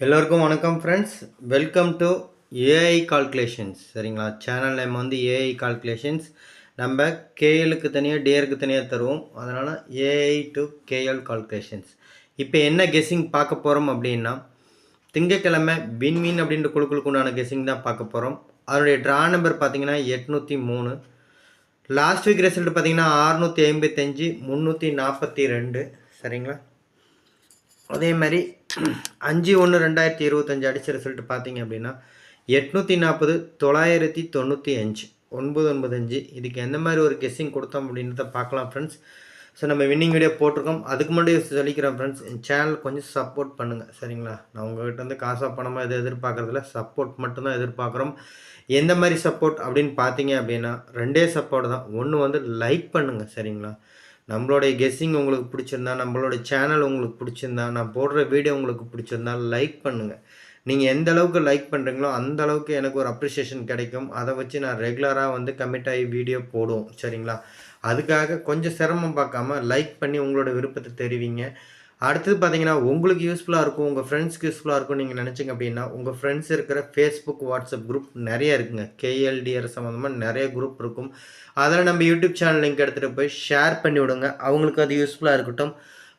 எல்லோருக்கும் வணக்கம் friends welcome to AI calculations சரிங்களா? சேனல் நேம் வந்து ஏஐ கால்குலேஷன்ஸ் நம்ம கேஎலுக்கு தனியாக டிஆருக்கு தனியாக தருவோம். அதனால் ஏஐ டு கேஎல் கால்குலேஷன்ஸ் இப்போ என்ன கெஸ்ஸிங் பார்க்க போகிறோம் அப்படின்னா திங்கக்கிழமை விண்மீன் அப்படின்ற குழுக்களுக்கு உண்டான கெஸ்ஸிங் தான் பார்க்க போகிறோம் அதனுடைய ட்ரா நம்பர் பார்த்தீங்கன்னா எட்நூற்றி மூணு. லாஸ்ட் வீக் ரிசல்ட் பார்த்தீங்கன்னா அறுநூற்றி ஐம்பத்தஞ்சு முந்நூற்றி நாற்பத்தி ரெண்டு. சரிங்களா? அதே மாதிரி அஞ்சு ஒன்று ரெண்டாயிரத்தி இருபத்தஞ்சு அடித்த ரிசல்ட் பார்த்தீங்க அப்படின்னா எட்நூற்றி நாற்பது தொள்ளாயிரத்தி தொண்ணூற்றி அஞ்சு ஒன்பது ஒன்பது அஞ்சு இதுக்கு எந்த மாதிரி ஒரு கெஸ்ஸிங் கொடுத்தோம் அப்படின்றத பார்க்கலாம் ஃப்ரெண்ட்ஸ் ஸோ நம்ம வின்னிங் வீடியோ போட்டிருக்கோம். அதுக்கு முன்னாடி சொல்லிக்கிறேன் ஃப்ரெண்ட்ஸ் என் சேனல் கொஞ்சம் சப்போர்ட் பண்ணுங்கள் சரிங்களா? நான் உங்கள்கிட்ட வந்து காசாக பணமாக எதை எதிர்பார்க்குறதில்ல. சப்போர்ட் மட்டும்தான் எதிர்பார்க்குறோம். எந்த மாதிரி சப்போர்ட் அப்படின்னு பார்த்தீங்க அப்படின்னா ரெண்டே சப்போர்ட் தான். ஒன்று வந்து லைக் பண்ணுங்கள் சரிங்களா? நம்மளுடைய கெஸ்ஸிங் உங்களுக்கு பிடிச்சிருந்தா நம்மளோட சேனல் உங்களுக்கு பிடிச்சிருந்தா நான் போடுற வீடியோ உங்களுக்கு பிடிச்சிருந்தா லைக் பண்ணுங்கள் நீங்கள் எந்த அளவுக்கு லைக் பண்ணுறீங்களோ அந்த அளவுக்கு எனக்கு ஒரு அப்ரிசியேஷன் கிடைக்கும். அதை வச்சு நான் ரெகுலராக வந்து கமிட் ஆகி வீடியோ போடுவோம் சரிங்களா? அதுக்காக கொஞ்சம் சிரமம் பார்க்காம லைக் பண்ணி உங்களோட விருப்பத்தை தெரிவிங்க. அடுத்தது பார்த்தீங்கன்னா உங்களுக்கு யூஸ்ஃபுல்லாக இருக்கும் உங்கள் ஃப்ரெண்ட்ஸ்க்கு யூஸ்ஃபுல்லாக இருக்கும் நீங்கள் நினச்சிங்க அப்படின்னா உங்கள் ஃப்ரெண்ட்ஸ் இருக்கிற ஃபேஸ்புக் வாட்ஸ்அப் குரூப் நிறைய இருக்குங்க. கேஎல்டிஆர் சம்மந்தமாக நிறைய குரூப் இருக்கும். அதில் நம்ம யூடியூப் சேனல் லிங்க் எடுத்துகிட்டு போய் ஷேர் பண்ணி விடுங்க. அவங்களுக்கு அது யூஸ்ஃபுல்லாக இருக்கட்டும்.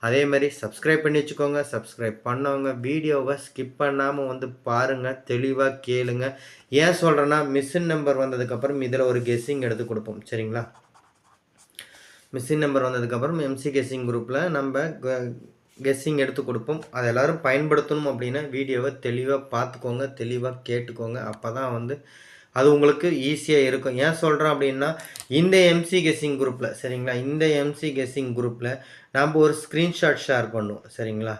அதேமாதிரி சப்ஸ்கிரைப் பண்ணி வச்சுக்கோங்க. சப்ஸ்கிரைப் பண்ணவங்க வீடியோவை ஸ்கிப் பண்ணாமல் வந்து பாருங்கள் தெளிவாக கேளுங்க. ஏன் சொல்கிறேன்னா மிஷின் நம்பர் வந்ததுக்கப்புறம் இதில் ஒரு கெஸ்ஸிங் எடுத்து கொடுப்போம். சரிங்களா? மிஷின் நம்பர் வந்ததுக்கப்புறம் எம்சி கெஸ்ஸிங் குரூப்பில் நம்ம கெஸ்ஸிங் எடுத்து கொடுப்போம். அதை எல்லோரும் பயன்படுத்தணும் அப்படின்னா வீடியோவை தெளிவாக பார்த்துக்கோங்க தெளிவாக கேட்டுக்கோங்க. அப்போ தான் வந்து அது உங்களுக்கு ஈஸியாக இருக்கும். ஏன் சொல்கிறேன் அப்படின்னா இந்த எம்சி கெஸ்ஸிங் குரூப்பில் சரிங்களா? இந்த எம்சி கெஸ்ஸிங் குரூப்பில் நம்ம ஒரு ஸ்க்ரீன்ஷாட் ஷேர் பண்ணுவோம். சரிங்களா?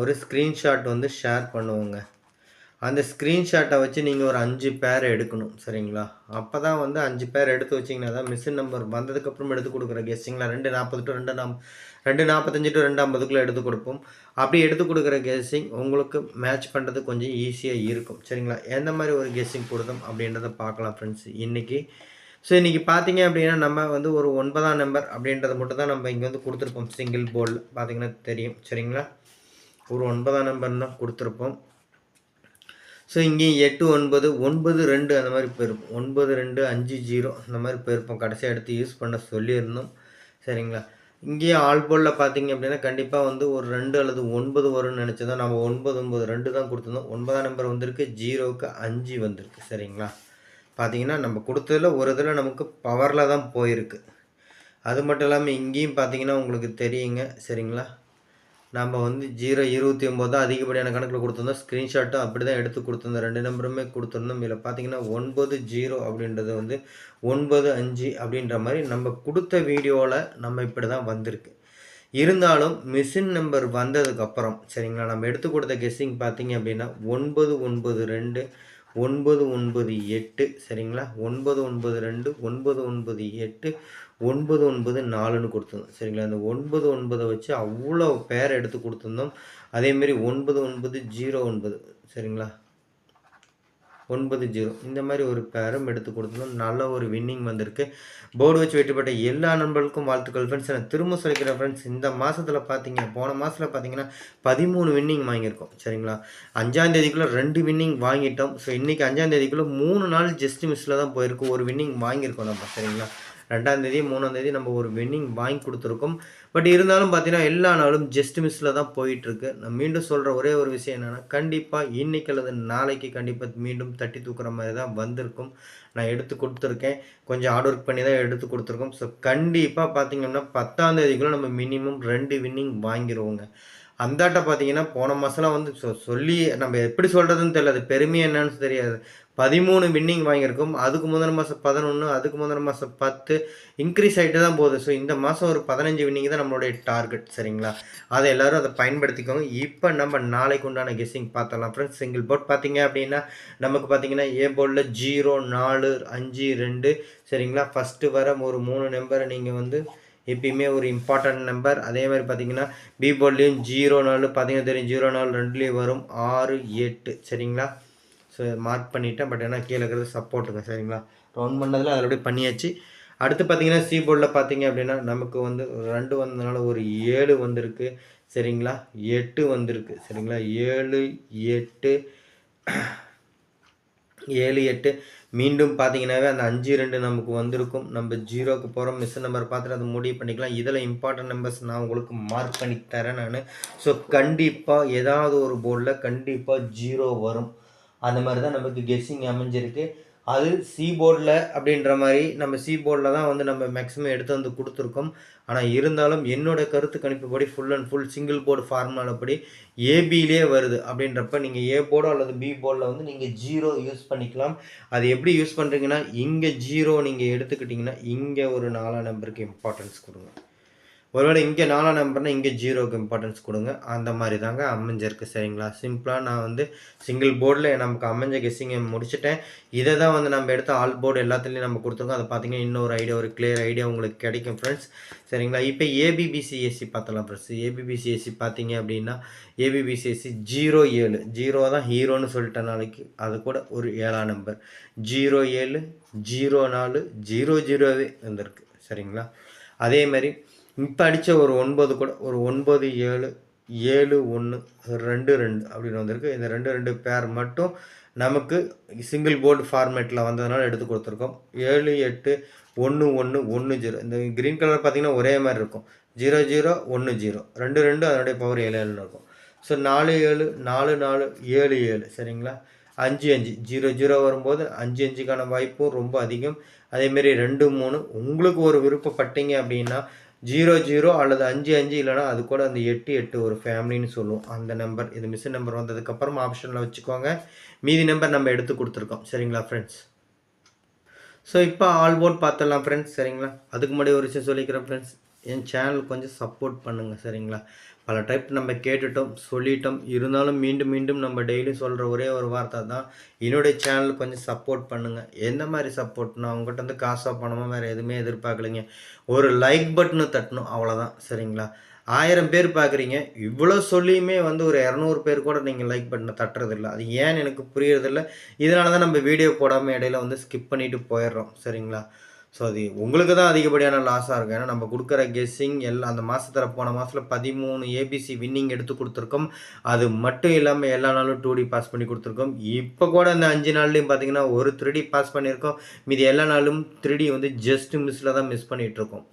ஒரு ஸ்க்ரீன்ஷாட் வந்து ஷேர் பண்ணுவோங்க. அந்த ஸ்க்ரீன்ஷாட்டை வச்சு நீங்கள் ஒரு அஞ்சு பேர் எடுக்கணும் சரிங்களா? அப்போ தான் வந்து அஞ்சு பேர் எடுத்து வச்சிங்கன்னா தான் மிஷின் நம்பர் வந்ததுக்கப்புறம் எடுத்து கொடுக்குற கெஸ்ஸிங்களா ரெண்டு நாற்பது டு ரெண்டு நாம் ரெண்டு நாற்பத்தஞ்சு டு ரெண்டு ஐம்பதுக்குள்ளே எடுத்து கொடுப்போம். அப்படி எடுத்து கொடுக்குற கெஸ்ஸிங் உங்களுக்கு மேட்ச் பண்ணுறது கொஞ்சம் ஈஸியாக இருக்கும் சரிங்களா? எந்த மாதிரி ஒரு கெஸ்ஸிங் கொடுத்தோம் அப்படின்றத பார்க்கலாம் ஃப்ரெண்ட்ஸ் இன்றைக்கி ஸோ இன்றைக்கி பார்த்தீங்க அப்படின்னா நம்ம வந்து ஒரு ஒன்பதாம் நம்பர் அப்படின்றத மட்டும் தான் நம்ம இங்கே வந்து கொடுத்துருப்போம். சிங்கிள் போர்டில் பார்த்தீங்கன்னா தெரியும் சரிங்களா? ஒரு ஒன்பதாம் நம்பர் தான் கொடுத்துருப்போம். ஸோ இங்கேயும் எட்டு ஒன்பது ஒன்பது ரெண்டு அந்த மாதிரி போயிருப்போம். ஒன்பது ரெண்டு அஞ்சு ஜீரோ அந்த மாதிரி போயிருப்போம். கடைசியாக எடுத்து யூஸ் பண்ண சொல்லியிருந்தோம். சரிங்களா? இங்கேயும் ஆல் போலில் பார்த்தீங்க அப்படின்னா கண்டிப்பாக வந்து ஒரு ரெண்டு அல்லது ஒன்பது வரும்னு நினச்சதான் நம்ம ஒன்பது ஒன்பது ரெண்டு தான் கொடுத்துருந்தோம். ஒன்பதாம் நம்பர் வந்திருக்கு ஜீரோவுக்கு அஞ்சு வந்திருக்கு. சரிங்களா? பார்த்தீங்கன்னா நம்ம கொடுத்ததில் ஒரு இதில் நமக்கு பவரில் தான் போயிருக்கு. அது மட்டும் இல்லாமல் இங்கேயும் பார்த்தீங்கன்னா உங்களுக்கு தெரியுங்க. சரிங்களா? நம்ம வந்து ஜீரோ இருபத்தி ஒம்பது தான் அதிகப்படியான கணக்கில் கொடுத்துருந்தோம். ஸ்க்ரீன்ஷாட்டும் அப்படி தான் எடுத்து கொடுத்துருந்தோம். ரெண்டு நம்பருமே கொடுத்துருந்தோம். இதில் பார்த்தீங்கன்னா ஒன்பது ஜீரோ அப்படின்றது வந்து ஒன்பது அஞ்சு அப்படின்ற மாதிரி நம்ம கொடுத்த வீடியோவில் நம்ம இப்படி தான் வந்திருக்கு. இருந்தாலும் மிஷின் நம்பர் வந்ததுக்கப்புறம் சரிங்களா நம்ம எடுத்து கொடுத்த கெஸ்ஸிங் பார்த்தீங்க அப்படின்னா ஒன்பது ஒன்பது ரெண்டு ஒன்பது ஒன்பது எட்டு சரிங்களா ஒன்பது ஒன்பது ரெண்டு ஒன்பது ஒன்பது எட்டு ஒன்பது ஒன்பது நாலுன்னு கொடுத்துருந்தோம். சரிங்களா? அந்த ஒன்பது ஒன்பதை வச்சு அவ்வளோ பேர் எடுத்து கொடுத்துருந்தோம். அதேமாரி ஒன்பது ஒன்பது ஜீரோ ஒன்பது. சரிங்களா? ஒன்பது ஜீரோ இந்த மாதிரி ஒரு பேரும் எடுத்து கொடுத்துருந்தோம். நல்ல ஒரு வின்னிங் வந்திருக்கு. போர்டு வச்சு வெட்டிப்பட்ட எல்லா நண்பர்களுக்கும் வாழ்த்துக்கள் ஃப்ரெண்ட்ஸ் நான் திரும்ப சொல்லிக்கிறேன் ஃப்ரெண்ட்ஸ் இந்த மாதத்தில் பார்த்தீங்க போன மாதத்தில் பார்த்தீங்கன்னா பதிமூணு வின்னிங் வாங்கியிருக்கோம். சரிங்களா? அஞ்சாந்தேதிக்குள்ளே ரெண்டு வின்னிங் வாங்கிட்டோம். ஸோ இன்றைக்கி அஞ்சாந்தேதிக்குள்ளே மூணு நாள் ஜஸ்ட் மிஸ்ஸில் தான் போயிருக்கு. ஒரு வின்னிங் வாங்கியிருக்கோம் நம்ம. சரிங்களா? ரெண்டாந்தேதி மூணாந்தேதி நம்ம ஒரு வின்னிங் வாங்கி கொடுத்துருக்கோம். பட் இருந்தாலும் பார்த்தீங்கன்னா எல்லா நாளும் ஜஸ்ட் மிஸ்ஸில் தான் போயிட்டுருக்கு. நான் மீண்டும் சொல்கிற ஒரே ஒரு விஷயம் என்னென்னா கண்டிப்பாக இன்றைக்கி அல்லது நாளைக்கு கண்டிப்பாக மீண்டும் தட்டி தூக்குற மாதிரி தான் வந்திருக்கும். நான் எடுத்து கொடுத்துருக்கேன். கொஞ்சம் ஹார்ட் ஒர்க் பண்ணி தான் எடுத்து கொடுத்துருக்கோம். ஸோ கண்டிப்பாக பார்த்தீங்கன்னா பத்தாம் தேதிக்குள்ளே நம்ம மினிமம் ரெண்டு வின்னிங் வாங்கிடுவோங்க அந்தாட்ட பார்த்தீங்கன்னா போன மாதம்லாம் வந்து சொ சொல்லி நம்ம எப்படி சொல்கிறதுன்னு தெரியல அது பெருமை என்னன்னு தெரியாது. பதிமூணு வின்னிங் வாங்கியிருக்கோம். அதுக்கு முதல் மாதம் பதினொன்று அதுக்கு முதல் மாதம் பத்து. இன்க்ரீஸ் ஆகிட்டு தான் போகுது. ஸோ இந்த மாதம் ஒரு பதினஞ்சு வின்னிங் தான் நம்மளுடைய டார்கெட் சரிங்களா? அதை எல்லோரும் அதை பயன்படுத்திக்கோங்க. இப்போ நம்ம நாளைக்கு உண்டான கெஸ்ஸிங் பார்த்தலாம் ஃப்ரெண்ட்ஸ் சிங்கிள் போர்ட் பார்த்தீங்க அப்படின்னா நமக்கு பார்த்தீங்கன்னா ஏ போர்டில் ஜீரோ நாலு அஞ்சு ரெண்டு சரிங்களா? ஃபஸ்ட்டு வர ஒரு மூணு நம்பரை நீங்கள் வந்து எப்பயுமே ஒரு இம்பார்ட்டன்ட் நம்பர் அதே மாதிரி பார்த்தீங்கன்னா பி போர்ட்லேயும் ஜீரோ நாலு பார்த்தீங்கன்னா தெரியும். ஜீரோ நாலு ரெண்டுலேயும் வரும். ஆறு எட்டு சரிங்களா? ஸோ மார்க் பண்ணிட்டேன். பட் ஏன்னா கீழே இருக்கிறது சப்போர்ட்டுங்க சரிங்களா? ரவுண்ட் பண்ணதில் அதில் அப்படியே பண்ணியாச்சு. அடுத்து பார்த்தீங்கன்னா சி போர்டில் பார்த்தீங்க அப்படின்னா நமக்கு வந்து ரெண்டு வந்ததுனால ஒரு ஏழு வந்திருக்கு சரிங்களா? எட்டு வந்திருக்கு சரிங்களா? ஏழு எட்டு ஏழு எட்டு. மீண்டும் பார்த்தீங்கன்னாவே அந்த அஞ்சு ரெண்டு நமக்கு வந்திருக்கும். நம்ம ஜீரோக்கு போகிறோம் மிஸ் நம்பர் பார்த்துட்டு அதை முடிவு பண்ணிக்கலாம். இதில் இம்பார்ட்டன்ட் நம்பர்ஸ் நான் உங்களுக்கு மார்க் பண்ணி தரேன் நான். ஸோ கண்டிப்பாக ஏதாவது ஒரு போர்டில் கண்டிப்பாக ஜீரோ வரும். அந்த மாதிரி தான் நமக்கு கெஸ்ஸிங் அமைஞ்சிருக்கு. அது சி போர்டில் அப்படின்ற மாதிரி நம்ம சி போர்டில் தான் வந்து நம்ம மேக்ஸிமம் எடுத்து வந்து கொடுத்துருக்கோம். ஆனால் இருந்தாலும் என்னோட கருத்து கணிப்புப்படி full and full single board ஃபார்முலாப்படி ஏபிலே வருது. அப்படின்றப்ப நீங்கள் ஏ போர்டோ அல்லது பி போர்டில் வந்து நீங்கள் ஜீரோ யூஸ் பண்ணிக்கலாம். அது எப்படி யூஸ் பண்ணுறீங்கன்னா இங்கே ஜீரோ நீங்கள் எடுத்துக்கிட்டிங்கன்னா இங்கே ஒரு நாலாம் நம்பருக்கு இம்பார்ட்டன்ஸ் கொடுங்க. ஒருவேளை இங்கே நாலாம் நம்பர்னால் இங்கே ஜீரோக்கு இம்பார்ட்டன்ஸ் கொடுங்க. அந்த மாதிரி தாங்க அமைஞ்சிருக்கு சரிங்களா? சிம்பிளாக நான் வந்து சிங்கிள் போர்டில் நமக்கு அமைஞ்ச கெஸ்ஸிங்கை முடிச்சுட்டேன். இதை தான் வந்து நம்ம எடுத்த ஆல் போர்டு எல்லாத்துலேயும் நம்ம கொடுத்துருக்கோம். அதை பார்த்தீங்கன்னா இன்னொரு ஐடியா ஒரு கிளியர் ஐடியா உங்களுக்கு கிடைக்கும் ஃப்ரெண்ட்ஸ் சரிங்களா? இப்போ ஏபிபிசிஎஸ்சி பார்த்தலாம் ஃப்ரெண்ட்ஸ் ஏபிபிசிஎஸ்சி பார்த்தீங்க அப்படின்னா ஏபிபிசிஎஸ்சி ஜீரோ ஏழு ஜீரோ தான் ஹீரோன்னு சொல்லிட்டேன் நாளைக்கு. அது கூட ஒரு ஏழாம் நம்பர் ஜீரோ ஏழு ஜீரோ நாலு ஜீரோ ஜீரோவே வந்திருக்கு. சரிங்களா? அதே மாதிரி இப்போ அடித்த ஒரு ஒன்பது கூட ஒரு ஒன்பது ஏழு ஏழு ஒன்று ரெண்டு ரெண்டு அப்படின்னு வந்திருக்கு. இந்த ரெண்டு ரெண்டு பேர் மட்டும் நமக்கு சிங்கிள் போர்டு ஃபார்மேட்டில் வந்ததுனால எடுத்து கொடுத்துருக்கோம். ஏழு எட்டு ஒன்று ஒன்று ஒன்று ஜீரோ. இந்த க்ரீன் கலர் பார்த்திங்கன்னா ஒரே மாதிரி இருக்கும். ஜீரோ ஜீரோ ஒன்று ஜீரோ. ரெண்டு ரெண்டு அதனுடைய பவர் ஏழு ஏழுன்னு இருக்கும். ஸோ நாலு ஏழு நாலு நாலு ஏழு ஏழு. சரிங்களா? அஞ்சு அஞ்சு. ஜீரோ ஜீரோ வரும்போது அஞ்சு அஞ்சுக்கான வாய்ப்பும் ரொம்ப அதிகம். அதேமாரி ரெண்டு மூணு. உங்களுக்கு ஒரு விருப்பப்பட்டீங்க அப்படின்னா ஜீரோ ஜீரோ அல்லது அஞ்சு அஞ்சு இல்லைனா அது கூட அந்த எட்டு எட்டு ஒரு ஃபேமிலின்னு சொல்லுவோம். அந்த நம்பர் இது மிஸ் நம்பர் வந்ததுக்கப்புறம் ஆப்ஷனில் வச்சுக்கோங்க. மீதி நம்பர் நம்ம எடுத்து கொடுத்துருக்கோம். சரிங்களா ஃப்ரெண்ட்ஸ் ஸோ இப்போ ஆல் போர்ட் பார்த்துடலாம் ஃப்ரெண்ட்ஸ் சரிங்களா? அதுக்கு முன்னாடி ஒரு விஷயம் சொல்லிக்கிறேன் ஃப்ரெண்ட்ஸ் என் சேனல் கொஞ்சம் சப்போர்ட் பண்ணுங்கள் சரிங்களா? பல டைப் நம்ம கேட்டுட்டோம் சொல்லிட்டோம். இருந்தாலும் மீண்டும் மீண்டும் நம்ம டெய்லி சொல்கிற ஒரே ஒரு வார்த்தை தான். என்னுடைய சேனல் கொஞ்சம் சப்போர்ட் பண்ணுங்கள் எந்த மாதிரி சப்போர்ட்னா அவங்ககிட்ட வந்து காசாக பணமோ வேறு எதுவுமே எதிர்பார்க்கலைங்க. ஒரு லைக் பட்டனு தட்டணும் அவ்வளோதான் சரிங்களா? ஆயிரம் பேர் பார்க்குறீங்க இவ்வளோ சொல்லியுமே வந்து ஒரு இரநூறு பேர் கூட நீங்கள் லைக் பட்டனை தட்டுறதில்ல. அது ஏன்னு எனக்கு புரியறதில்ல. இதனால தான் நம்ம வீடியோ போடாமல் இடையில வந்து ஸ்கிப் பண்ணிவிட்டு போயிடுறோம் சரிங்களா? ஸோ அது உங்களுக்கு தான் அதிகப்படியான லாஸாக இருக்கும். ஏன்னா நம்ம கொடுக்குற கெஸ்ஸிங் எல்லாம் அந்த மாதத்தில் போன மாதத்தில் பதிமூணு ஏபிசி வின்னிங் எடுத்து கொடுத்துருக்கோம். அது மட்டும் இல்லாமல் எல்லா நாளும் டூ டி பாஸ் பண்ணி கொடுத்துருக்கோம். இப்போ கூட அந்த அஞ்சு நாள்லேயும் பார்த்தீங்கன்னா ஒரு த்ரீ டி பாஸ் பண்ணியிருக்கோம். மீதி எல்லா நாளும் த்ரீ டி வந்து ஜஸ்ட் மிஸ்ஸில் தான் மிஸ் பண்ணிகிட்ருக்கோம்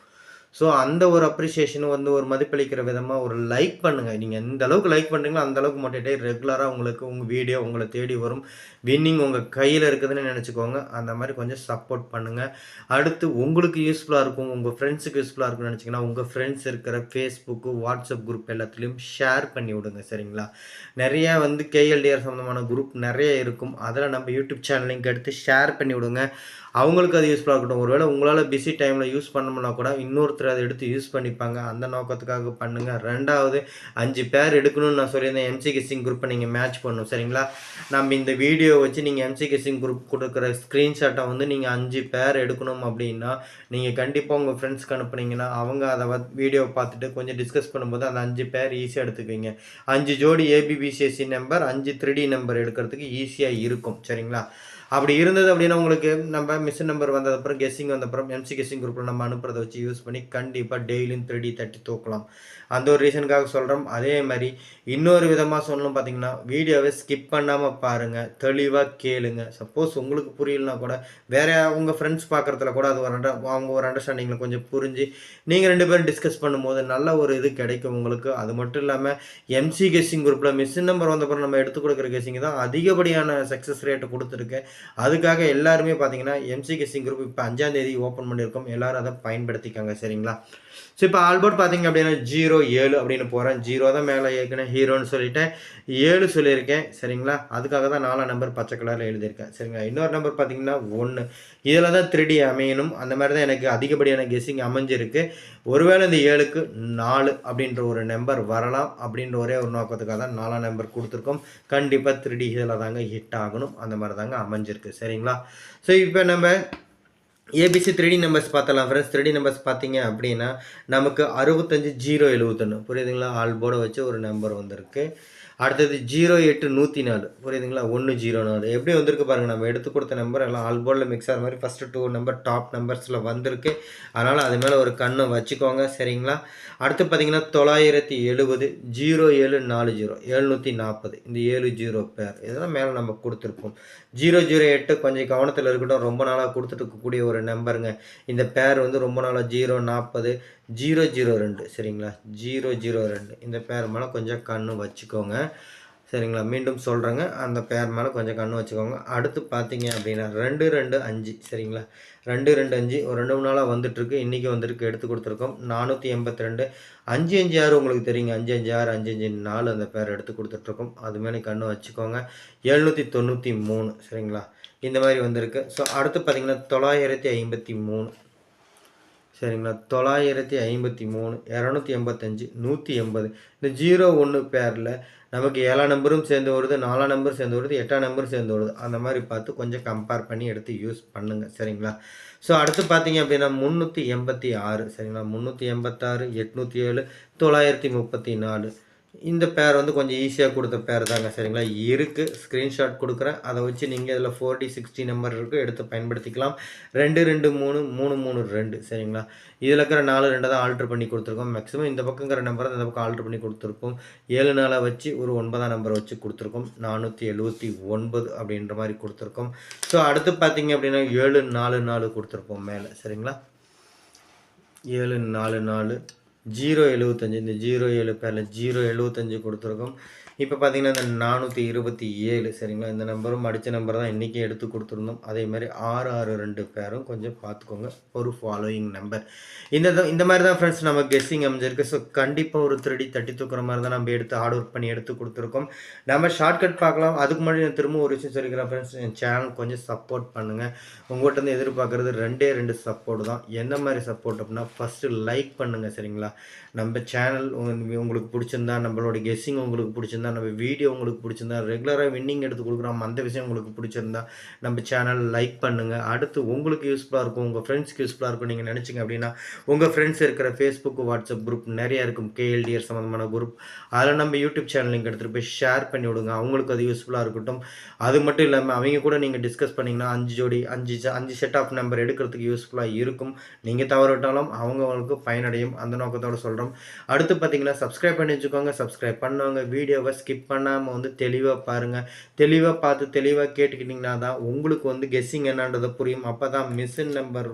ஸோ அந்த ஒரு அப்ரிஷியேஷனும் வந்து ஒரு மதிப்பளிக்கிற விதமாக ஒரு லைக் பண்ணுங்கள் நீங்கள் எந்த அளவுக்கு லைக் பண்ணுறீங்களோ அந்த அளவுக்கு மோட்டிவேட்டே ரெகுலராக உங்களுக்கு உங்கள் வீடியோ உங்களை தேடி வரும். வின்னிங் உங்கள் கையில் இருக்குதுன்னு நினச்சிக்கோங்க. அந்த மாதிரி கொஞ்சம் சப்போர்ட் பண்ணுங்கள் அடுத்து உங்களுக்கு யூஸ்ஃபுல்லாக இருக்கும் உங்கள் ஃப்ரெண்ட்ஸுக்கு யூஸ்ஃபுல்லாக இருக்கும்னு நினச்சிங்கன்னா உங்கள் ஃப்ரெண்ட்ஸ் இருக்கிற ஃபேஸ்புக்கு வாட்ஸ்அப் குரூப் எல்லாத்துலேயும் ஷேர் பண்ணி விடுங்க சரிங்களா? நிறையா வந்து கேஎல்டிஆர் சம்மந்தமான குரூப் நிறைய இருக்கும். அதில் நம்ம யூடியூப் சேனல் லிங்க் எடுத்து ஷேர் பண்ணி விடுங்க. அவங்களுக்கு அது யூஸ்ஃபுல்லாக இருக்கட்டும். ஒருவேளை உங்களால் பிஸி டைமில் யூஸ் பண்ணோம்னா கூட இன்னொருத்தர் அதை எடுத்து யூஸ் பண்ணிப்பாங்க. அந்த நோக்கத்துக்காக பண்ணுங்கள் ரெண்டாவது அஞ்சு பேர் எடுக்கணும்னு நான் சொல்லியிருந்தேன். எம்சி கெஸ்ஸிங் குரூப்பை நீங்கள் மேட்ச் பண்ணணும். சரிங்களா? நம்ம இந்த வீடியோ வச்சு நீங்கள் எம்சி கிசிங் குரூப் கொடுக்குற ஸ்க்ரீன்ஷாட்டை வந்து நீங்கள் அஞ்சு பேர் எடுக்கணும் அப்படின்னா நீங்கள் கண்டிப்பாக உங்கள் ஃப்ரெண்ட்ஸ்க்கு அனுப்புனீங்கன்னா அவங்க அதை வீடியோ பார்த்துட்டு கொஞ்சம் டிஸ்கஸ் பண்ணும்போது அந்த அஞ்சு பேர் ஈஸியாக எடுத்துக்குவீங்க. அஞ்சு ஜோடி ஏபிபிசிஎஸ்சி நம்பர் அஞ்சு த்ரீ நம்பர் எடுக்கிறதுக்கு ஈஸியாக இருக்கும். சரிங்களா? அப்படி இருந்தது அப்படின்னா உங்களுக்கு நம்ம மிஷின் நம்பர் வந்ததுக்கப்புறம் கெஸ்ஸிங் வந்தப்புறம் எம்சி கெஸ்ஸிங் குரூப்பில் நம்ம அனுப்புறதை வச்சு யூஸ் பண்ணி கண்டிப்பாக டெய்லியும் த்ரீ தட்டி தூக்கலாம். அந்த ஒரு ரீசனுக்காக சொல்கிறோம் அதே மாதிரி இன்னொரு விதமாக சொல்லணும் பார்த்தீங்கன்னா வீடியோவை ஸ்கிப் பண்ணாமல் பாருங்கள் தெளிவாக கேளுங்க. சப்போஸ் உங்களுக்கு புரியலனா கூட வேறு அவங்க ஃப்ரெண்ட்ஸ் பார்க்குறதுல கூட அது ஒரு அண்டர் அவங்க ஒரு அண்டர்ஸ்டாண்டிங்கில் கொஞ்சம் புரிஞ்சு நீங்கள் ரெண்டு பேரும் டிஸ்கஸ் பண்ணும்போது நல்ல ஒரு இது கிடைக்கும் உங்களுக்கு. அது மட்டும் இல்லாமல் எம்சி கெஸ்ஸிங் குரூப்பில் மிஷின் நம்பர் வந்தப்பறம் நம்ம எடுத்து கொடுக்குற கெஸ்ஸிங் தான் அதிகப்படியான சக்ஸஸ் ரேட்டு கொடுத்துருக்கு. அதுக்காக எல்லாருமே பார்த்தீங்கன்னா எம்சி கெஸ்ஸிங் குரூப் இப்போ அஞ்சாந்தேதி ஓப்பன் பண்ணியிருக்கோம். எல்லோரும் அதை பயன்படுத்திக்காங்க. சரிங்களா? ஸோ இப்போ ஆல்போர்ட் பார்த்தீங்க அப்படின்னா ஜீரோ ஏழு அப்படின்னு போகிறேன் ஜீரோ தான் மேலே ஏற்கனவே ஹீரோன்னு சொல்லிட்டேன். ஏழு சொல்லியிருக்கேன். சரிங்களா? அதுக்காக தான் நாலாம் நம்பர் பச்சை கலரில் எழுதியிருக்கேன். சரிங்களா? இன்னொரு நம்பர் பார்த்தீங்கன்னா ஒன்று இதில் தான் த்ரீடி அமையணும். அந்த மாதிரி தான் எனக்கு அதிகப்படியான கெஸ்ஸிங் அமைஞ்சிருக்கு. ஒருவேளை இந்த ஏழுக்கு நாலு அப்படின்ற ஒரு நம்பர் வரலாம் அப்படின்ற ஒரே ஒரு நோக்கத்துக்காக தான் நாலாம் நம்பர் கொடுத்துருக்கோம். கண்டிப்பாக த்ரீடி இதில் தாங்க ஹிட் ஆகணும். அந்த மாதிரி தாங்க அமைஞ்சிருக்கு. சரிங்களா? ஸோ இப்போ நம்ம ஏபிசி த்ரீடி நம்பர்ஸ் பார்த்தலாம் ஃப்ரெண்ட்ஸ் த்ரீடி நம்பர்ஸ் பார்த்தீங்க அப்படின்னா நமக்கு அறுபத்தஞ்சு ஜீரோ எழுபத்தொன்று புரியுதுங்களா? ஆல் போர்டை வச்சு ஒரு நம்பர் வந்திருக்கு. அடுத்தது ஜீரோ எட்டு நூற்றி நாலு. புரியுதுங்களா? ஒன்று ஜீரோ நாலு. எப்படி வந்திருக்கு பாருங்கள் நம்ம எடுத்து கொடுத்த நம்பர் எல்லாம் ஆல்போர்டில் மிக்ஸ் ஆகிற மாதிரி ஃபஸ்ட்டு டூ நம்பர் டாப் நம்பர்ஸில் வந்திருக்கு. அதனால் அது மேலே ஒரு கண்ணை வச்சுக்கோங்க சரிங்களா? அடுத்து பார்த்தீங்கன்னா தொள்ளாயிரத்தி எழுபது ஜீரோ ஏழு நாலு ஜீரோ எழுநூற்றி நாற்பது இந்த ஏழு ஜீரோ பேர் இதெல்லாம் மேலே நம்ம கொடுத்துருப்போம். ஜீரோ ஜீரோ எட்டு கொஞ்சம் கவனத்தில் இருக்கட்டும். ரொம்ப நாளாக கொடுத்துட்டு இருக்கக்கூடிய ஒரு நம்பருங்க இந்த பேர் வந்து ரொம்ப நாளாக ஜீரோ நாற்பது ஜீரோ ஜீரோ ரெண்டு. சரிங்களா? ஜீரோ ஜீரோ ரெண்டு. இந்த பேர் மேலே கொஞ்சம் கண்ணு வச்சுக்கோங்க. சரிங்களா? மீண்டும் சொல்கிறேங்க அந்த பேர் மேலே கொஞ்சம் கண்ணு வச்சுக்கோங்க. அடுத்து பார்த்தீங்க அப்படின்னா ரெண்டு ரெண்டு அஞ்சு. சரிங்களா? ரெண்டு ரெண்டு அஞ்சு. ஒரு ரெண்டு மூணு நாளாக வந்துட்டுருக்கு. இன்றைக்கி வந்துருக்கு. எடுத்து கொடுத்துருக்கோம். நானூற்றி எண்பத்தி ரெண்டு அஞ்சு அஞ்சு ஆறு உங்களுக்கு தெரியுங்க. அஞ்சு அஞ்சு ஆறு அஞ்சு அஞ்சு நாலு அந்த பேர் எடுத்து கொடுத்துட்ருக்கோம் அது மேலே கண்ணு வச்சுக்கோங்க. எழுநூற்றி தொண்ணூற்றி மூணு. சரிங்களா? இந்த மாதிரி வந்திருக்கு. ஸோ அடுத்து பார்த்தீங்கன்னா தொள்ளாயிரத்தி ஐம்பத்தி மூணு. சரிங்களா? தொள்ளாயிரத்தி ஐம்பத்தி மூணு. இரநூத்தி எண்பத்தஞ்சு. நூற்றி எண்பது. இந்த ஜீரோ ஒன்று பேரில் நமக்கு ஏழாம் நம்பரும் சேர்ந்து வருது நாலாம் நம்பர் சேர்ந்து வருது எட்டாம் நம்பரும் சேர்ந்து வருது அந்த மாதிரி பார்த்து கொஞ்சம் கம்பேர் பண்ணி எடுத்து யூஸ் பண்ணுங்கள் சரிங்களா? ஸோ அடுத்து பார்த்தீங்க அப்படின்னா முந்நூற்றி எண்பத்தி ஆறு சரிங்களா? முந்நூற்றி எண்பத்தாறு எட்நூற்றி ஏழு தொள்ளாயிரத்தி முப்பத்தி நாலு. இந்த பேர் வந்து கொஞ்சம் ஈஸியாக கொடுத்த பேர் தாங்க சரிங்களா? இருக்குது ஸ்க்ரீன்ஷாட் கொடுக்குறேன். அதை வச்சு நீங்கள் இதில் ஃபோர்டி சிக்ஸ்டி நம்பர் இருக்குது எடுத்து பயன்படுத்திக்கலாம். ரெண்டு ரெண்டு மூணு மூணு மூணு ரெண்டு சரிங்களா? இதில் இருக்கிற நாலு ரெண்டு தான் ஆல்ட்ரு பண்ணி கொடுத்துருக்கோம். மேக்ஸிமம் இந்த பக்கங்கிற நம்பரை இந்த பக்கம் ஆல்ட்ரு பண்ணி கொடுத்துருக்கோம் ஏழு நாளாக வச்சு ஒரு ஒன்பதாம் நம்பரை வச்சு கொடுத்துருக்கோம். நானூற்றி எழுபத்தி ஒன்பது அப்படின்ற மாதிரி கொடுத்துருக்கோம். ஸோ அடுத்து பார்த்தீங்க அப்படின்னா ஏழு நாலு நாலு கொடுத்துருப்போம் மேலே சரிங்களா? ஏழு நாலு நாலு ஜீரோ எழுபத்தஞ்சி இந்த ஜீரோ ஏழு பேரில் ஜீரோ எழுபத்தஞ்சி கொடுத்துருக்கோம். இப்போ பார்த்தீங்கன்னா இந்த நானூற்றி இருபத்தி ஏழு சரிங்களா? இந்த நம்பரும் அடித்த நம்பர் தான் இன்றைக்கி எடுத்து கொடுத்துருந்தோம். அதே மாதிரி ஆறு ஆறு ரெண்டு பேரும் கொஞ்சம் பார்த்துக்கோங்க ஒரு ஃபாலோயிங் நம்பர் இந்த இந்த மாதிரி தான் ஃப்ரெண்ட்ஸ் நம்ம கெஸ்ஸிங் அமைஞ்சிருக்கு. ஸோ கண்டிப்பாக ஒரு திருடி தட்டி தூக்குற மாதிரி தான் நம்ம எடுத்து ஹார்ட் ஒர்க் பண்ணி எடுத்து கொடுத்துருக்கோம். நம்ம ஷார்ட்கட் பார்க்கலாம். அதுக்கு முன்னாடி நான் திரும்ப ஒரு விஷயம் சொல்லிக்கிறேன் ஃப்ரெண்ட்ஸ் என் சேனல் கொஞ்சம் சப்போர்ட் பண்ணுங்கள் உங்கள்கிட்ட எதிர்பார்க்குறது ரெண்டே ரெண்டு சப்போர்ட் தான். எந்த மாதிரி சப்போர்ட் அப்படின்னா ஃபஸ்ட்டு லைக் பண்ணுங்கள் சரிங்களா? நம்ம சேனல் உங்களுக்கு பிடிச்சிருந்தா நம்மளோட கெஸ்ஸிங் உங்களுக்கு பிடிச்சிருந்தா நம்ம வீடியோ உங்களுக்கு பிடிச்சிருந்தா ரெகுலராக வின்னிங் எடுத்து கொடுக்குறோம் அந்த விஷயம் உங்களுக்கு பிடிச்சிருந்தா நம்ம சேனல் லைக் பண்ணுங்கள் அடுத்து உங்களுக்கு யூஸ்ஃபுல்லாக இருக்கும் உங்கள் ஃப்ரெண்ட்ஸ்க்கு யூஸ்ஃபுல்லாக இருக்கும் நீங்கள் நினச்சிங்க அப்படின்னா உங்கள் ஃப்ரெண்ட்ஸ் இருக்கிற ஃபேஸ்புக் வாட்ஸ்அப் குரூப் நிறையா இருக்கும். கேஎல்டிஆர் சம்மந்தமான குரூப் அதில் நம்ம யூடியூப் சேனல் லிங்க் எடுத்துகிட்டு போய் ஷேர் பண்ணி விடுங்க. அவங்களுக்கு அது யூஸ்ஃபுல்லாக இருக்கட்டும். அது மட்டும் இல்லாமல் அவங்க கூட நீங்கள் டிஸ்கஸ் பண்ணிங்கன்னா அஞ்சு ஜோடி அஞ்சு அஞ்சு செட் ஆஃப் நம்பர் எடுக்கிறதுக்கு யூஸ்ஃபுல்லாக இருக்கும். நீங்கள் தவறிட்டாலும் அவங்களுக்கு பயனடையும் அந்த நோக்கத்தோடு சொல்கிறோம் அடுத்து பார்த்தீங்கன்னா சப்ஸ்கிரைப் பண்ணி வச்சுக்கோங்க. சப்ஸ்கிரைப் பண்ணவங்க வீடியோவை ஸ்கிப் பண்ணாமல் வந்து தெளிவாக பாருங்கள் தெளிவாக பார்த்து தெளிவாக கேட்டுக்கிட்டிங்கன்னா தான் உங்களுக்கு வந்து கெஸ்ஸிங் என்னன்றதை புரியும். அப்போ தான் machine number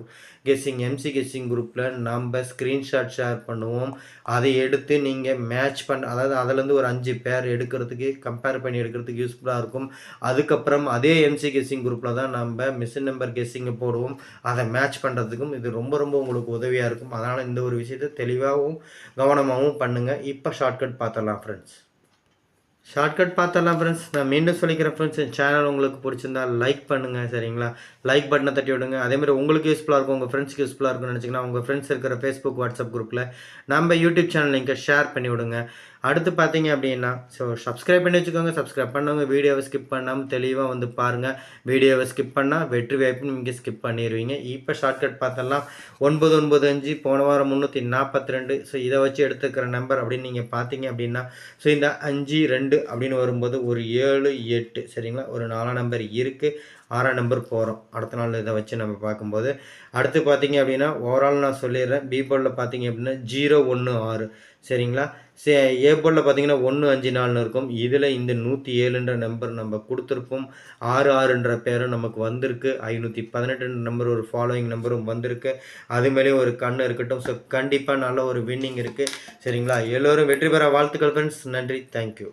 guessing MC guessing குரூப்பில் நம்ம ஸ்க்ரீன்ஷாட் ஷேர் பண்ணுவோம். அதை எடுத்து நீங்கள் மேட்ச் பண்ண அதாவது அதுலேருந்து ஒரு அஞ்சு பேர் எடுக்கிறதுக்கு கம்பேர் பண்ணி எடுக்கிறதுக்கு யூஸ்ஃபுல்லாக இருக்கும். அதுக்கப்புறம் அதே எம்சி கெஸ்ஸிங் குரூப்பில் தான் நம்ம மிஷின் நம்பர் கெஸ்ஸிங்கை போடுவோம். அதை மேட்ச் பண்ணுறதுக்கும் இது ரொம்ப ரொம்ப உங்களுக்கு உதவியாக இருக்கும். அதனால் இந்த ஒரு விஷயத்தை தெளிவாகவும் கவனமாகவும் பண்ணுங்கள் இப்போ ஷார்ட்கட் பார்த்துடலாம் ஃப்ரெண்ட்ஸ் ஷார்ட்கட் பார்த்தலாம் ஃப்ரெண்ட்ஸ் நான் மீண்டும் சொல்லிக்கிறேன் ஃப்ரெண்ட்ஸ் என் சேனல் உங்களுக்கு பிடிச்சிருந்தா லைக் பண்ணுங்கள் சரிங்களா? லைக் பட்டனை தட்டி விடுங்க. அதேமாதிரி உங்களுக்கு யூஸ்ஃபுல்லாக இருக்கும் உங்கள் ஃப்ரெண்ட்ஸ்க்கு யூஸ்ஃபுல்லாக இருக்கும்னு நினச்சிங்கன்னா உங்கள் ஃப்ரெண்ட்ஸ் இருக்கிற ஃபேஸ்புக் வாட்ஸ்அப் குரூப்பில் நம்ம யூடியூப் சேனல் லிங்கை ஷேர் பண்ணி விடுங்க. அடுத்து பார்த்தீங்க அப்படின்னா ஸோ சப்ஸ்கிரைப் பண்ணி வச்சுக்கோங்க. சப்ஸ்கிரைப் பண்ணவங்க வீடியோவை ஸ்கிப் பண்ணாமல் தெளிவாக வந்து பாருங்கள் வீடியோவை ஸ்கிப் பண்ணால் வெற்றி வாய்ப்பு நீங்கள் ஸ்கிப் பண்ணிடுவீங்க இப்போ ஷார்ட்கட் பார்த்தெல்லாம் ஒன்பது ஒன்பது அஞ்சு போன வாரம் முந்நூற்றி நாற்பத்தி ரெண்டு ஸோ இதை வச்சு எடுத்துக்கிற நம்பர் அப்படின்னு நீங்கள் பார்த்தீங்க அப்படின்னா ஸோ இந்த அஞ்சு ரெண்டு அப்படின்னு வரும்போது ஒரு ஏழு எட்டு. சரிங்களா? ஒரு நாலாம் நம்பர் இருக்குது ஆறாம் நம்பர் போகிறோம் அடுத்த நாள் இதை வச்சு நம்ம பார்க்கும்போது அடுத்து பார்த்தீங்க அப்படின்னா ஓவரால் நான் சொல்லிடுறேன். பி போர்டில் பார்த்தீங்க அப்படின்னா ஜீரோ ஒன்று ஆறு. சரிங்களா? சே ஏ போர்டில் பார்த்தீங்கன்னா ஒன்று அஞ்சு நாலுன்னு இருக்கும். இதில் இந்த நூற்றி ஏழுன்ற நம்பர் நம்ம கொடுத்துருப்போம். ஆறு ஆறுன்ற பேரும் நமக்கு வந்திருக்கு. ஐநூற்றி பதினெட்டு நம்பர் ஒரு ஃபாலோயிங் நம்பரும் வந்திருக்கு. அது மேலேயும் ஒரு கண் இருக்கட்டும். ஸோ கண்டிப்பாக நல்ல ஒரு வின்னிங் இருக்குது சரிங்களா? எல்லோரும் வெற்றி பெற வாழ்த்துக்கள் ஃப்ரெண்ட்ஸ் நன்றி. தேங்க்யூ